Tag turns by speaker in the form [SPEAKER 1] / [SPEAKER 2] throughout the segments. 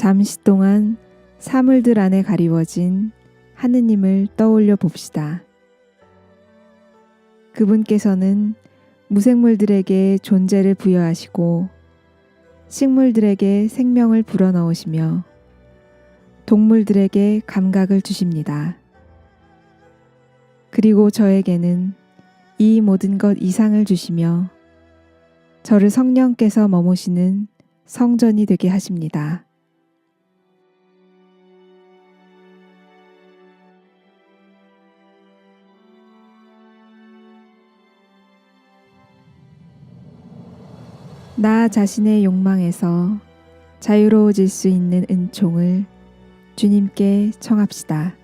[SPEAKER 1] 잠시 동안 사물들 안에 가리워진 하느님을 떠올려 봅시다. 그분께서는 무생물들에게 존재를 부여하시고 식물들에게 생명을 불어넣으시며 동물들에게 감각을 주십니다. 그리고 저에게는 이 모든 것 이상을 주시며 저를 성령께서 머무시는 성전이 되게 하십니다. 나 자신의 욕망에서 자유로워질 수 있는 은총을 주님께 청합시다.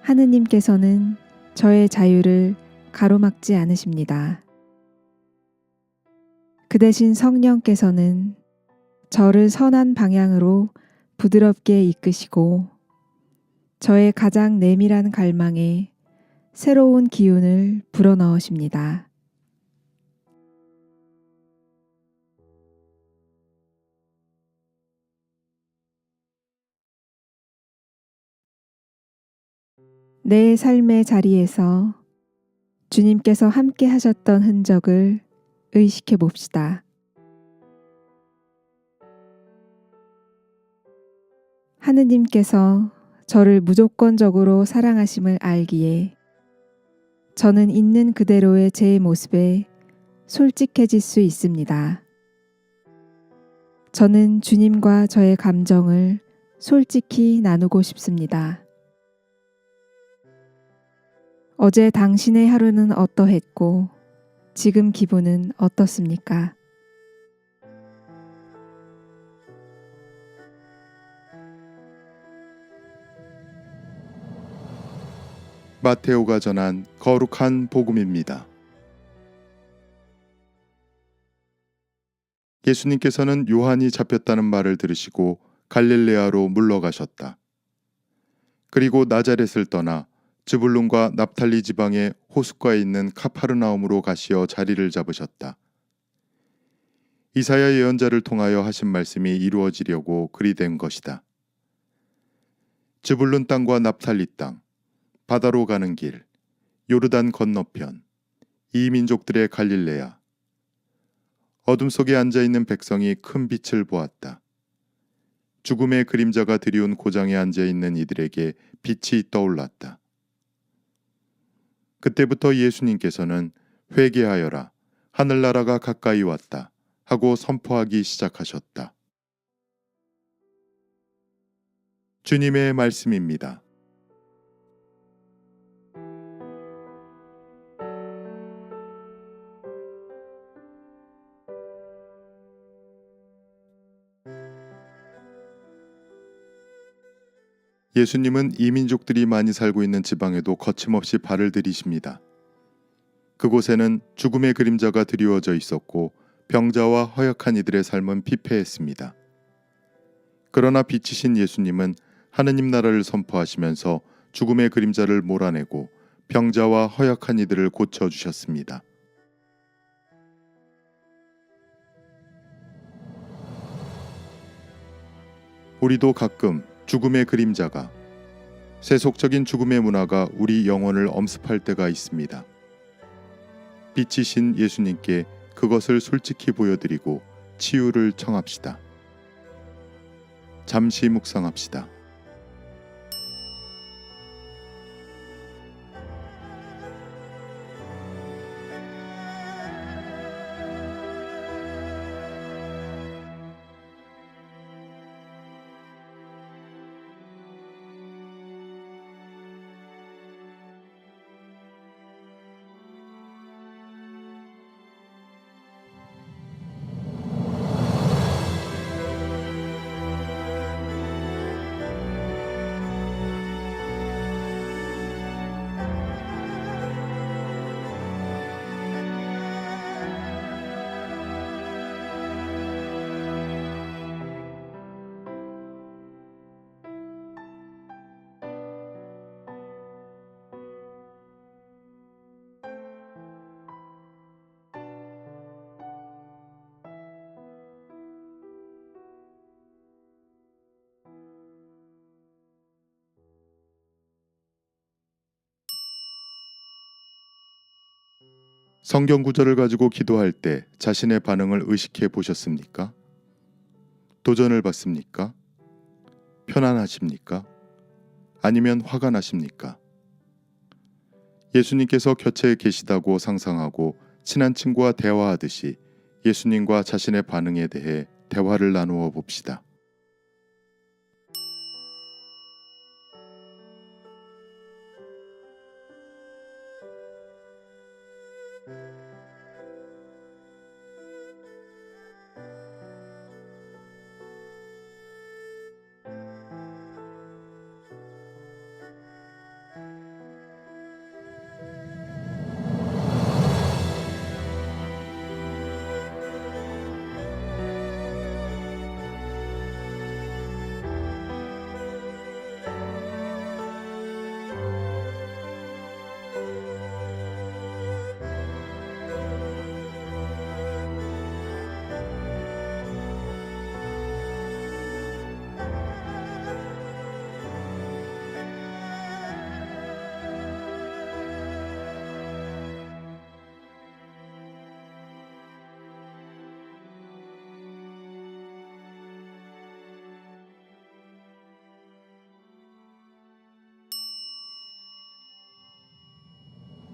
[SPEAKER 1] 하느님께서는 저의 자유를 가로막지 않으십니다. 그 대신 성령께서는 저를 선한 방향으로 부드럽게 이끄시고 저의 가장 내밀한 갈망에 새로운 기운을 불어넣으십니다. 내 삶의 자리에서 주님께서 함께 하셨던 흔적을 의식해 봅시다. 하느님께서 저를 무조건적으로 사랑하심을 알기에 저는 있는 그대로의 제 모습에 솔직해질 수 있습니다. 저는 주님과 저의 감정을 솔직히 나누고 싶습니다. 어제 당신의 하루는 어떠했고 지금 기분은 어떻습니까?
[SPEAKER 2] 마테오가 전한 거룩한 복음입니다. 예수님께서는 요한이 잡혔다는 말을 들으시고 갈릴레아로 물러가셨다. 그리고 나자렛을 떠나 즈불론과 납탈리 지방의 호숫가에 있는 카파르나움으로 가시어 자리를 잡으셨다. 이사야 예언자를 통하여 하신 말씀이 이루어지려고 그리 된 것이다. 즈불론 땅과 납탈리 땅, 바다로 가는 길, 요르단 건너편, 이 민족들의 갈릴레아. 어둠 속에 앉아 있는 백성이 큰 빛을 보았다. 죽음의 그림자가 드리운 고장에 앉아 있는 이들에게 빛이 떠올랐다. 그때부터 예수님께서는 회개하여라. 하늘나라가 가까이 왔다. 하고 선포하기 시작하셨다. 주님의 말씀입니다. 예수님은 이민족들이 많이 살고 있는 지방에도 거침없이 발을 들이십니다. 그곳에는 죽음의 그림자가 드리워져 있었고 병자와 허약한 이들의 삶은 피폐했습니다. 그러나 빛이신 예수님은 하느님 나라를 선포하시면서 죽음의 그림자를 몰아내고 병자와 허약한 이들을 고쳐 주셨습니다. 우리도 가끔 죽음의 그림자가 세속적인 죽음의 문화가 우리 영혼을 엄습할 때가 있습니다. 빛이신 예수님께 그것을 솔직히 보여드리고 치유를 청합시다. 잠시 묵상합시다. 성경 구절을 가지고 기도할 때 자신의 반응을 의식해 보셨습니까? 도전을 받습니까? 편안하십니까? 아니면 화가 나십니까? 예수님께서 곁에 계시다고 상상하고 친한 친구와 대화하듯이 예수님과 자신의 반응에 대해 대화를 나누어 봅시다.